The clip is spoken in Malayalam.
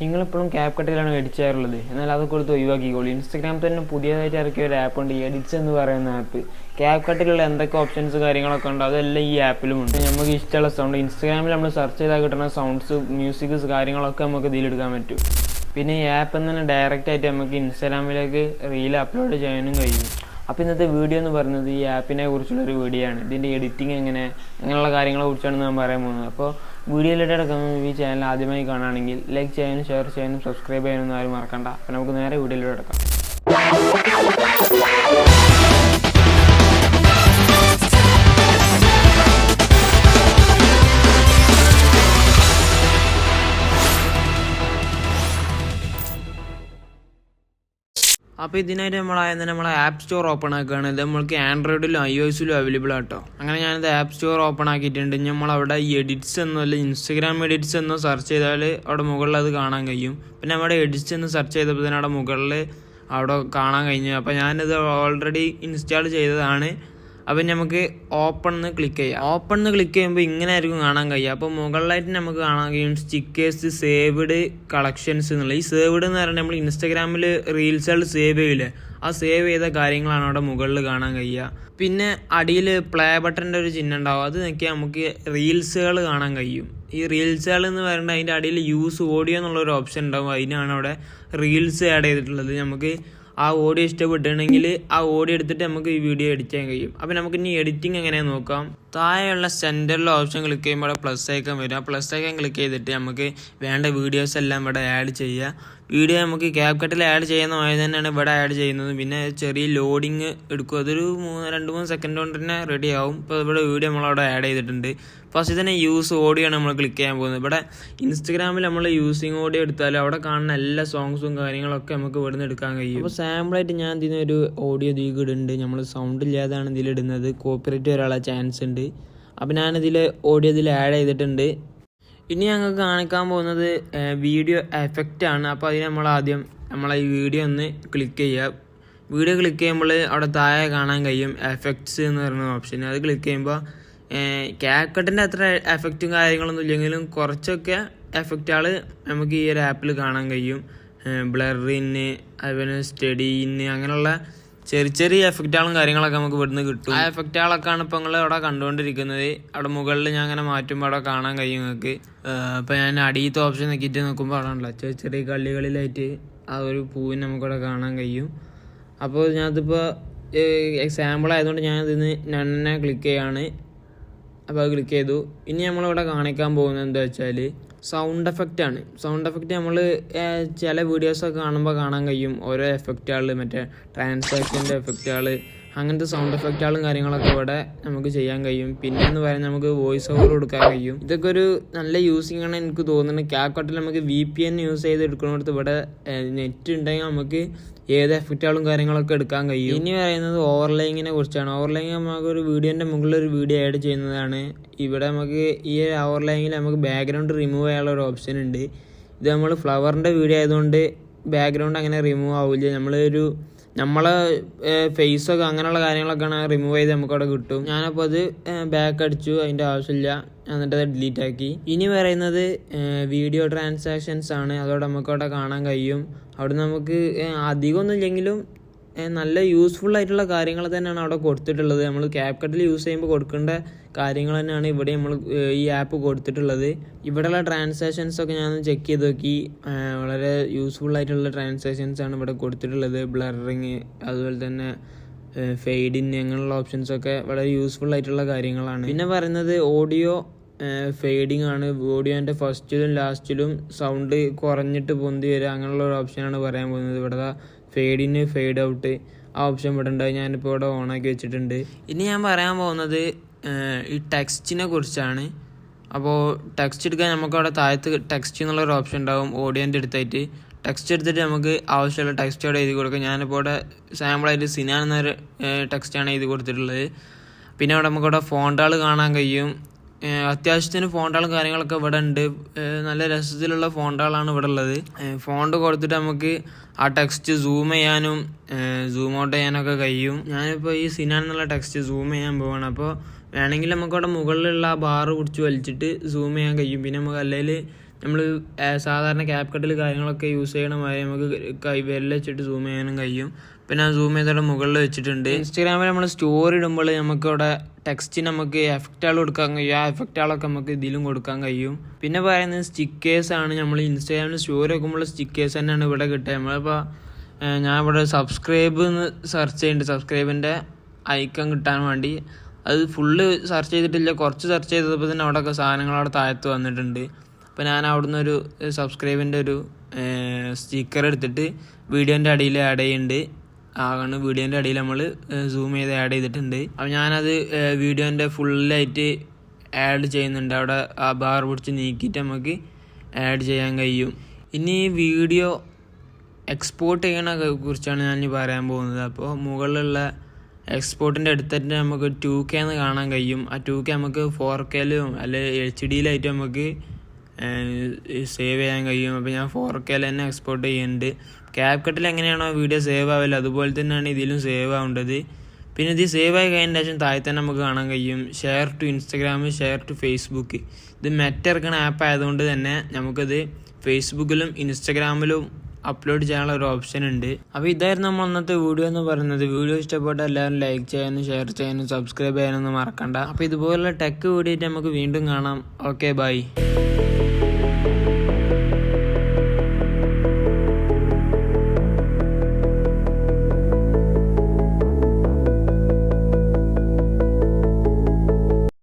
നിങ്ങളെപ്പോഴും ക്യാപ് കട്ടിലാണ് എഡിറ്റ് ചെയ്യാറുള്ളത് എന്നാൽ അത് കൊടുത്ത് ഒഴിവാക്കിക്കോളൂ. ഇൻസ്റ്റാഗ്രാമിൽ തന്നെ പുതിയതായിട്ട് ഇറക്കിയ ഒരു ആപ്പ് ഉണ്ട് എഡിറ്റ്സ് എന്ന് പറയുന്ന ആപ്പ് ക്യാപ് കട്ടിലുള്ള എന്തൊക്കെ ഓപ്ഷൻസ് കാര്യങ്ങളൊക്കെ ഉണ്ട് അതെല്ലാം ഈ ആപ്പിലും ഉണ്ട്. നമുക്ക് ഇഷ്ടമുള്ള സൗണ്ട് ഇൻസ്റ്റഗ്രാമിൽ നമ്മൾ സെർച്ച് ചെയ്താൽ കിട്ടുന്ന സൗണ്ട്സ് മ്യൂസിക്സ് കാര്യങ്ങളൊക്കെ നമുക്ക് ഇതിലെടുക്കാൻ പറ്റും. പിന്നെ ഈ ആപ്പ് തന്നെ ഡയറക്റ്റ് ആയിട്ട് നമുക്ക് ഇൻസ്റ്റാഗ്രാമിലേക്ക് റീൽ അപ്ലോഡ് ചെയ്യാനും കഴിയും. അപ്പോൾ ഇന്നത്തെ വീഡിയോ എന്ന് പറയുന്നത് ഈ ആപ്പിനെ കുറിച്ചുള്ളൊരു വീഡിയോ ആണ്. ഇതിന്റെ എഡിറ്റിംഗ് എങ്ങനെ അങ്ങനെയുള്ള കാര്യങ്ങളെ കുറിച്ചാണ് ഞാൻ പറയാൻ പോകുന്നത്. അപ്പോൾ വീഡിയോയിലിട്ട് കിടക്കുന്ന ഈ ചാനൽ ആദ്യമായി കാണുകയാണെങ്കിൽ ലൈക്ക് ചെയ്യാനും ഷെയർ ചെയ്യാനും സബ്സ്ക്രൈബ് ചെയ്യാനും ആരും മറക്കണ്ട. അപ്പോൾ നമുക്ക് നേരെ വീഡിയോയിലൂടെ കിടക്കാം അപ്പോൾ ഇതിനായിട്ട് നമ്മൾ നമ്മളായത് നമ്മളെ ആപ്പ് സ്റ്റോർ ഓപ്പൺ ആക്കുകയാണ്. ഇത് നമ്മൾക്ക് ആൻഡ്രോയിഡിലും ഐ ഒസിലും അവൈലബിൾ ആട്ടോ. അങ്ങനെ ഞാനിത് ആപ്പ് സ്റ്റോർ ഓപ്പൺ ആക്കിയിട്ടുണ്ട്. നമ്മൾ അവിടെ എഡിറ്റ്സ് എന്നോ അല്ല ഇൻസ്റ്റഗ്രാം എഡിറ്റ്സ് എന്നോ സെർച്ച് ചെയ്താൽ അവിടെ മുകളിൽ അത് കാണാൻ കഴിയും. പിന്നെ നമ്മുടെ എഡിറ്റ്സ് എന്ന് സെർച്ച് ചെയ്തപ്പോൾ തന്നെ അവിടെ മുകളിൽ അവിടെ കാണാൻ കഴിഞ്ഞു. അപ്പോൾ ഞാനിത് ഓൾറെഡി ഇൻസ്റ്റാൾ ചെയ്തതാണ്. അപ്പം നമുക്ക് ഓപ്പൺ എന്ന് ക്ലിക്ക് ചെയ്യാം. ഓപ്പൺ എന്ന് ക്ലിക്ക് ചെയ്യുമ്പോൾ ഇങ്ങനെ ആയിരിക്കും കാണാൻ കഴിയുക. അപ്പോൾ മുകളിലായിട്ട് നമുക്ക് കാണാൻ കഴിയും സ്റ്റിക്കേഴ്സ് സേവ്ഡ് കളക്ഷൻസ് എന്നുള്ള ഈ സേവ്ഡ് എന്ന് പറയുന്നത് നമ്മൾ ഇൻസ്റ്റാഗ്രാമിൽ റീൽസുകൾ സേവ് ചെയ്യില്ലേ ആ സേവ് ചെയ്ത കാര്യങ്ങളാണ് അവിടെ മുകളിൽ കാണാൻ കഴിയുക. പിന്നെ അടിയിൽ പ്ലേ ബട്ടന്റെ ഒരു ചിഹ്നം ഉണ്ടാവും. അത് നോക്കിയാൽ നമുക്ക് റീൽസുകൾ കാണാൻ കഴിയും. ഈ റീൽസുകൾ എന്ന് പറയുന്നത് അതിന്റെ അടിയിൽ യൂസ് ഓഡിയോ എന്നുള്ള ഒരു ഓപ്ഷൻ ഉണ്ടാവും. അതിനാണ് അവിടെ റീൽസ് ആഡ് ചെയ്തിട്ടുള്ളത്. നമുക്ക് ആ ഓഡിയോ ഇഷ്ടപ്പെട്ടിട്ടുണ്ടെങ്കിൽ ആ ഓഡിയോ എടുത്തിട്ട് നമുക്ക് ഈ വീഡിയോ എഡിറ്റ് ചെയ്യാൻ കഴിയും. അപ്പോൾ നമുക്ക് ഇനി എഡിറ്റിംഗ് എങ്ങനെയാണെന്ന് നോക്കാം. താഴെയുള്ള സെന്ററിലെ ഓപ്ഷൻ ക്ലിക്ക് ചെയ്യുമ്പോൾ പ്ലസ് ഐക്കൺ വരും. ആ പ്ലസ് ഐക്കൺ ക്ലിക്ക് ചെയ്തിട്ട് നമുക്ക് വേണ്ട വീഡിയോസ് എല്ലാം ഇവിടെ ആഡ് ചെയ്യുക. വീഡിയോ നമുക്ക് ക്യാപ് കട്ടിൽ ആഡ് ചെയ്യുന്ന പോലെ തന്നെയാണ് ഇവിടെ ആഡ് ചെയ്യുന്നത്. പിന്നെ ചെറിയ ലോഡിങ് എടുക്കും. അതൊരു മൂന്ന് രണ്ട് മൂന്ന് സെക്കൻഡ് കൊണ്ട് തന്നെ റെഡി ആവും. ഇപ്പോൾ ഇവിടെ വീഡിയോ നമ്മളവിടെ ആഡ് ചെയ്തിട്ടുണ്ട്. ഫസ്റ്റ് തന്നെ യൂസ് ഓഡിയോ ആണ് നമ്മൾ ക്ലിക്ക് ചെയ്യാൻ പോകുന്നത്. ഇവിടെ ഇൻസ്റ്റഗ്രാമിൽ നമ്മൾ യൂസിങ് ഓഡിയോ എടുത്താൽ അവിടെ കാണുന്ന എല്ലാ സോങ്സും കാര്യങ്ങളൊക്കെ നമുക്ക് ഇവിടെ നിന്ന് എടുക്കാൻ കഴിയും. അപ്പോൾ സാമ്പിളായിട്ട് ഞാൻ ഇതിന് ഒരു ഓഡിയോ ഇതിൽ ഇടുന്നുണ്ട്. നമ്മൾ സൗണ്ട് ഇല്ലാതാണ് ഇതിലിടുന്നത് കോപ്പിറൈറ്റ് വരാനുള്ള ചാൻസ് ഉണ്ട്. അപ്പോൾ ഞാനിതിൽ ഓഡിയോ ഇതിൽ ആഡ് ചെയ്തിട്ടുണ്ട്. ഇനി ഞങ്ങൾക്ക് കാണിക്കാൻ പോകുന്നത് വീഡിയോ എഫക്റ്റ് ആണ്. അപ്പോൾ അതിന് നമ്മൾ ആദ്യം നമ്മൾ ഈ വീഡിയോ ഒന്ന് ക്ലിക്ക് ചെയ്യുക. വീഡിയോ ക്ലിക്ക് ചെയ്യുമ്പോൾ അവിടെ താഴെ കാണാൻ കഴിയും എഫക്ട്സ് എന്ന് പറയുന്ന ഓപ്ഷൻ അത് ക്ലിക്ക് ചെയ്യുമ്പോൾ ക്യാക്കട്ടിന്റെ അത്ര എഫക്റ്റും കാര്യങ്ങളൊന്നും ഇല്ലെങ്കിലും കുറച്ചൊക്കെ എഫക്റ്റുകൾ നമുക്ക് ഈ ഒരു ആപ്പിൽ കാണാൻ കഴിയും. ബ്ലറിന് അതുപോലെ സ്റ്റഡീന് അങ്ങനെയുള്ള ചെറിയ ചെറിയ എഫക്റ്റുകളും കാര്യങ്ങളൊക്കെ നമുക്ക് ഇവിടുന്ന് കിട്ടും. ആ എഫക്റ്റുകളൊക്കെയാണ് ഇപ്പോൾ നിങ്ങൾ അവിടെ കണ്ടുകൊണ്ടിരിക്കുന്നത് അവിടെ മുകളിൽ ഞാൻ അങ്ങനെ മാറ്റുമ്പോൾ അവിടെ കാണാൻ കഴിയും നിങ്ങൾക്ക് അപ്പോൾ ഞാൻ അടിയത്തെ ഓപ്ഷൻ നോക്കിയിട്ട് നോക്കുമ്പോൾ അവിടെ ഉണ്ടല്ലോ ചെറിയ ചെറിയ കള്ളികളിലായിട്ട് ആ ഒരു പൂവിന് നമുക്കവിടെ കാണാൻ കഴിയും. അപ്പോൾ ഞാനതിപ്പോൾ എക്സാമ്പിൾ ആയതുകൊണ്ട് ഞാൻ ഇതിന് നന്നെ ക്ലിക്ക് ചെയ്യാണ്. അപ്പോൾ അത് ക്ലിക്ക് ചെയ്തു. ഇനി നമ്മളിവിടെ കാണിക്കാൻ പോകുന്നത് എന്താ വെച്ചാൽ സൗണ്ട് എഫക്റ്റ് ആണ്. സൗണ്ട് എഫക്റ്റ് നമ്മൾ ചില വീഡിയോസൊക്കെ കാണുമ്പോൾ കാണാൻ കഴിയും. ഓരോ എഫക്റ്റുകൾ മറ്റേ ട്രാൻസാക്ഷന്റെ എഫക്റ്റുകൾ അങ്ങനത്തെ സൗണ്ട് എഫക്റ്റുകളും കാര്യങ്ങളൊക്കെ ഇവിടെ നമുക്ക് ചെയ്യാൻ കഴിയും. പിന്നെ എന്ന് പറയാൻ നമുക്ക് വോയിസ് ഓവർ കൊടുക്കാൻ കഴിയും. ഇതൊക്കെ ഒരു നല്ല യൂസിങ് ആണ് എനിക്ക് തോന്നുന്നത്. ക്യാക്കട്ടിൽ നമുക്ക് വി പി എൻ യൂസ് ചെയ്ത് എടുക്കുന്നിടത്ത് ഇവിടെ നെറ്റ് ഉണ്ടെങ്കിൽ നമുക്ക് ഏത് എഫക്റ്റുകളും കാര്യങ്ങളൊക്കെ എടുക്കാൻ കഴിയും. ഇനി പറയുന്നത് ഓവർലൈങ്ങിനെ കുറിച്ചാണ്. ഓവർലൈങ് നമുക്ക് ഒരു വീഡിയോന്റെ മുകളിൽ ഒരു വീഡിയോ ആഡ് ചെയ്യുന്നതാണ്. ഇവിടെ നമുക്ക് ഈ ഓവർലൈങ്ങിൽ നമുക്ക് ബാക്ക്ഗ്രൗണ്ട് റിമൂവ് ചെയ്യാനുള്ള ഒരു ഓപ്ഷൻ ഉണ്ട്. ഇത് നമ്മൾ ഫ്ലവറിന്റെ വീഡിയോ ആയതുകൊണ്ട് ബാക്ക്ഗ്രൗണ്ട് അങ്ങനെ റിമൂവ് ആവില്ല. നമ്മളൊരു നമ്മളെ ഫേസൊക്കെ അങ്ങനെയുള്ള കാര്യങ്ങളൊക്കെയാണ് റിമൂവ് ചെയ്ത് നമുക്കവിടെ കിട്ടും. ഞാനപ്പോൾ അത് ബാക്ക് അടിച്ചു അതിന്റെ ആവശ്യമില്ല. എന്നിട്ട് അത് ഡിലീറ്റ് ആക്കി. ഇനി പറയുന്നത് വീഡിയോ ട്രാൻസാക്ഷൻസ് ആണ്. അതോടെ നമുക്കവിടെ കാണാൻ കഴിയും. അവിടെ നമുക്ക് അധികമൊന്നും ഇല്ലെങ്കിലും നല്ല യൂസ്ഫുൾ ആയിട്ടുള്ള കാര്യങ്ങൾ തന്നെയാണ് അവിടെ കൊടുത്തിട്ടുള്ളത്. നമ്മൾ ക്യാപ് കട്ടിൽ യൂസ് ചെയ്യുമ്പോൾ കൊടുക്കേണ്ട കാര്യങ്ങൾ തന്നെയാണ് ഇവിടെ നമ്മൾ ഈ ആപ്പ് കൊടുത്തിട്ടുള്ളത്. ഇവിടെയുള്ള ട്രാൻസാക്ഷൻസ് ഒക്കെ ഞാൻ ചെക്ക് ചെയ്ത് നോക്കി. വളരെ യൂസ്ഫുൾ ആയിട്ടുള്ള ട്രാൻസാക്ഷൻസ് ആണ് ഇവിടെ കൊടുത്തിട്ടുള്ളത്. ബ്ലറിങ് അതുപോലെ തന്നെ ഫെയ്ഡിൻ അങ്ങനെയുള്ള ഓപ്ഷൻസ് ഒക്കെ വളരെ യൂസ്ഫുൾ ആയിട്ടുള്ള കാര്യങ്ങളാണ്. പിന്നെ പറയുന്നത് ഓഡിയോ ഫെയ്ഡിങ് ആണ്. ഓഡിയോന്റെ ഫസ്റ്റിലും ലാസ്റ്റിലും സൗണ്ട് കുറഞ്ഞിട്ട് പൊന്തി വരിക അങ്ങനെയുള്ള ഒരു ഓപ്ഷനാണ് പറയാൻ പോകുന്നത്. ഇവിടെ ഫെയ്ഡിന് ഫെയ്ഡ് ഔട്ട് ആ ഓപ്ഷൻ ഇവിടെ ഉണ്ട്. ഞാനിപ്പോൾ ഇവിടെ ഓണാക്കി വെച്ചിട്ടുണ്ട്. ഇനി ഞാൻ പറയാൻ പോകുന്നത് ഈ ടെക്സ്റ്റിനെ കുറിച്ചാണ്. അപ്പോൾ ടെക്സ്റ്റ് എടുക്കാൻ നമുക്ക് അവിടെ താഴത്ത് ടെക്സ്റ്റ് എന്നുള്ളൊരു ഓപ്ഷൻ ഉണ്ടാവും ഓഡിയോന്റെ അടുത്തായിട്ട് ടെക്സ്റ്റ് എടുത്തിട്ട് നമുക്ക് ആവശ്യമുള്ള ടെക്സ്റ്റ് അവിടെ എഴുതി കൊടുക്കാം. ഞാനിപ്പോൾ ഇവിടെ സാമ്പിളായിട്ട് സിനാൻ എന്നൊരു ടെക്സ്റ്റാണ് എഴുതി കൊടുത്തിട്ടുള്ളത്. പിന്നെ അവിടെ നമുക്കവിടെ ഫോണ്ടുകൾ കാണാൻ കഴിയും. അത്യാവശ്യത്തിന് ഫോണ്ടുകളും കാര്യങ്ങളൊക്കെ ഇവിടെ ഉണ്ട് നല്ല രസത്തിലുള്ള ഫോണ്ടുകളാണ് ഇവിടെ ഉള്ളത് ഫോണ്ട് കൊടുത്തിട്ട് നമുക്ക് ആ ടെക്സ്റ്റ് സൂം ചെയ്യാനും സൂം ഔട്ട് ചെയ്യാനൊക്കെ കഴിയും. ഞാനിപ്പോൾ ഈ സിനാൻ എന്നുള്ള ടെക്സ്റ്റ് സൂം ചെയ്യാൻ പോവാണ്. അപ്പോൾ വേണമെങ്കിൽ നമുക്ക് അവിടെ മുകളിലുള്ള ആ ബാറ് പിടിച്ച് വലിച്ചിട്ട് സൂം ചെയ്യാൻ കഴിയും. പിന്നെ നമുക്ക് അല്ലെങ്കിൽ നമ്മൾ സാധാരണ ക്യാപ്കട്ടിൽ കാര്യങ്ങളൊക്കെ യൂസ് ചെയ്യണ നമുക്ക് കൈ വെല്ലച്ചിട്ട് സൂം ചെയ്യാനും കഴിയും. പിന്നെ സൂം ചെയ്തവിടെ മുകളിൽ വെച്ചിട്ടുണ്ട്. ഇൻസ്റ്റാഗ്രാമിൽ നമ്മൾ സ്റ്റോറി ഇടുമ്പോൾ നമുക്ക് അവിടെ ടെക്സ്റ്റ് നമുക്ക് എഫക്റ്റുകൾ കൊടുക്കാൻ കഴിയും. ആ എഫക്റ്റുകളൊക്കെ നമുക്ക് ഇതിലും കൊടുക്കാൻ കഴിയും. പിന്നെ പറയുന്നത് സ്റ്റിക്കേഴ്സ് ആണ്. നമ്മൾ ഇൻസ്റ്റാഗ്രാമിൽ സ്റ്റോറി വെക്കുമ്പോൾ സ്റ്റിക്കേഴ്സ് തന്നെയാണ് ഇവിടെ കിട്ടുക. നമ്മളിപ്പോൾ ഞാൻ ഇവിടെ സബ്സ്ക്രൈബ് എന്ന് സെർച്ച് ചെയ്യുന്നുണ്ട് സബ്സ്ക്രൈബിന്റെ ഐക്കൺ കിട്ടാൻ വേണ്ടി. അത് ഫുള്ള് സെർച്ച് ചെയ്തിട്ടില്ല. കുറച്ച് സെർച്ച് ചെയ്തപ്പോൾ തന്നെ അവിടെയൊക്കെ സാധനങ്ങൾ അവിടെ താഴത്ത് വന്നിട്ടുണ്ട്. അപ്പോൾ ഞാൻ അവിടുന്ന് ഒരു സബ്സ്ക്രൈബിന്റെ ഒരു സ്റ്റിക്കർ എടുത്തിട്ട് വീഡിയോന്റെ അടിയിൽ ആഡ് ചെയ്യുന്നുണ്ട് ആകണ് വീഡിയോന്റെ ഇടയിൽ നമ്മൾ സൂം ചെയ്ത് ആഡ് ചെയ്തിട്ടുണ്ട്. അപ്പോൾ ഞാനത് വീഡിയോന്റെ ഫുള്ളായിട്ട് ആഡ് ചെയ്യുന്നുണ്ട്. അവിടെ ആ ബാർ പിടിച്ച് നീക്കിയിട്ട് നമുക്ക് ആഡ് ചെയ്യാൻ കഴിയും. ഇനി ഈ വീഡിയോ എക്സ്പോർട്ട് ചെയ്യണ കുറിച്ചാണ് ഞാൻ പറയാൻ പോകുന്നത്. അപ്പോൾ മുകളിലുള്ള എക്സ്പോർട്ടിന്റെ അടുത്തിട്ട് നമുക്ക് ടു കെ എന്ന് കാണാൻ കഴിയും. ആ ടു കെ നമുക്ക് ഫോർ കെയിലും അല്ലെങ്കിൽ എച്ച് ഡിയിലായിട്ട് നമുക്ക് സേവ് ചെയ്യാൻ കഴിയും. അപ്പോൾ ഞാൻ ഫോർ കെയിൽ തന്നെ എക്സ്പോർട്ട് ചെയ്യുന്നുണ്ട് ക്യാപ് കട്ടിൽ എങ്ങനെയാണോ വീഡിയോ സേവ് ആവില്ല അതുപോലെ തന്നെയാണ് ഇതിലും സേവ് ആവേണ്ടത്. പിന്നെ ഇത് സേവ് ആയി കഴിഞ്ഞ ശേഷം താഴെ തന്നെ നമുക്ക് കാണാൻ കഴിയും. Share to Instagram share to Facebook ഇത് മെറ്റ ഇറക്കുന്ന ആപ്പ് ആയതുകൊണ്ട് തന്നെ നമുക്കത് ഫേസ്ബുക്കിലും ഇൻസ്റ്റഗ്രാമിലും അപ്ലോഡ് ചെയ്യാനുള്ള ഒരു ഓപ്ഷൻ ഉണ്ട്. അപ്പോൾ ഇതായിരുന്നു നമ്മൾ അന്നത്തെ വീഡിയോ എന്ന് പറയുന്നത്. വീഡിയോ ഇഷ്ടപ്പെട്ട എല്ലാവരും ലൈക്ക് ചെയ്യാനും ഷെയർ ചെയ്യാനും സബ്സ്ക്രൈബ് ചെയ്യാനൊന്നും മറക്കണ്ട. അപ്പോൾ ഇതുപോലുള്ള ടെക് വീഡിയോ നമുക്ക് വീണ്ടും കാണാം. Okay bye